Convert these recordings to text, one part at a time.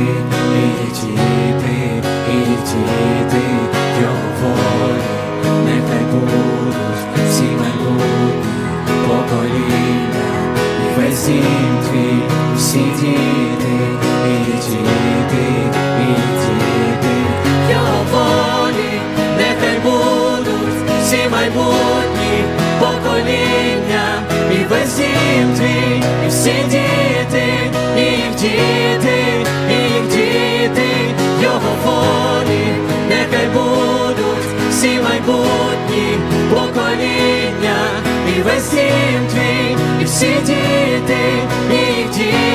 і діти, і діти, його волі. Нехай будуть всі майбутні покоління, і весь дім твій, всі діти, і діти, і діти, його нехай будуть всі майбутні покоління, і весь дім твій, всі діти, і діти, майбутні покоління, і весь твій, і всі діти, і діти,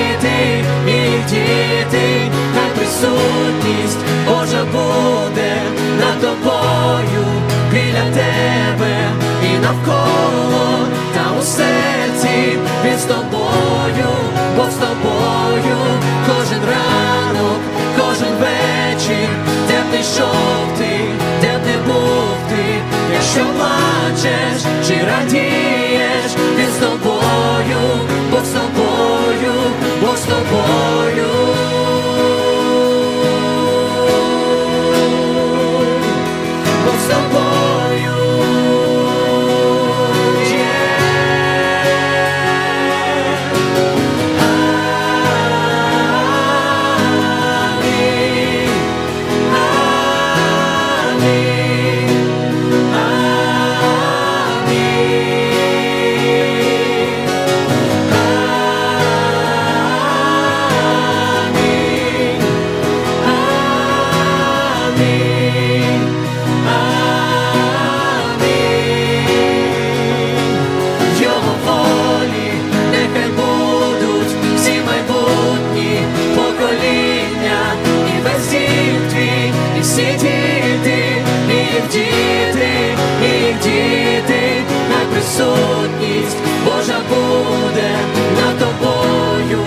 діти, на присутність. Божа буде над тобою,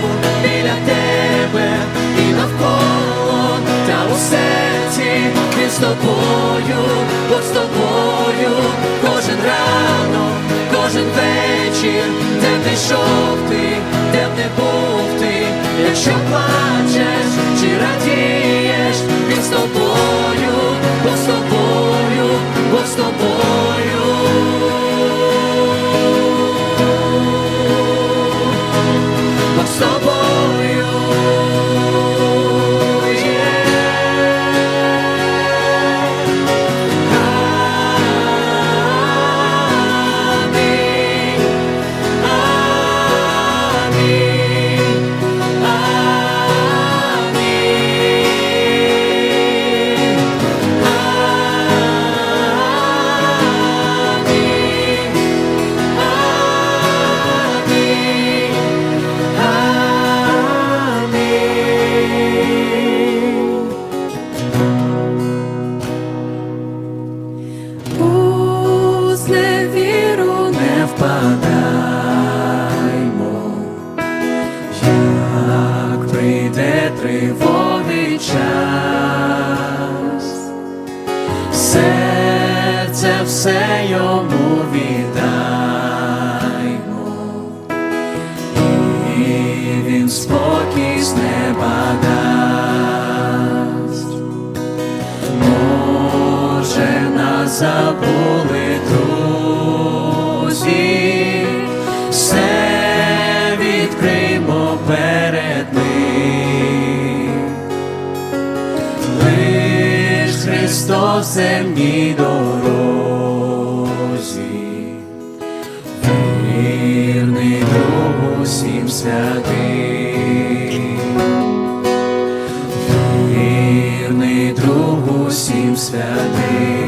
біля тебе і навколо, та у серці він з тобою, Бог з тобою, кожен ранок, кожен вечір, де б не йшов ти, де б не був ти, якщо плачеш чи радієш, він з тобою, Бог з тобою, Бог з тобою. серце все йому віддаймо, і він спокій з неба дасть. Може, нас забули. Лиш Христос в земній дорозі, вірний Богу всім святий, вірний другу всім святим.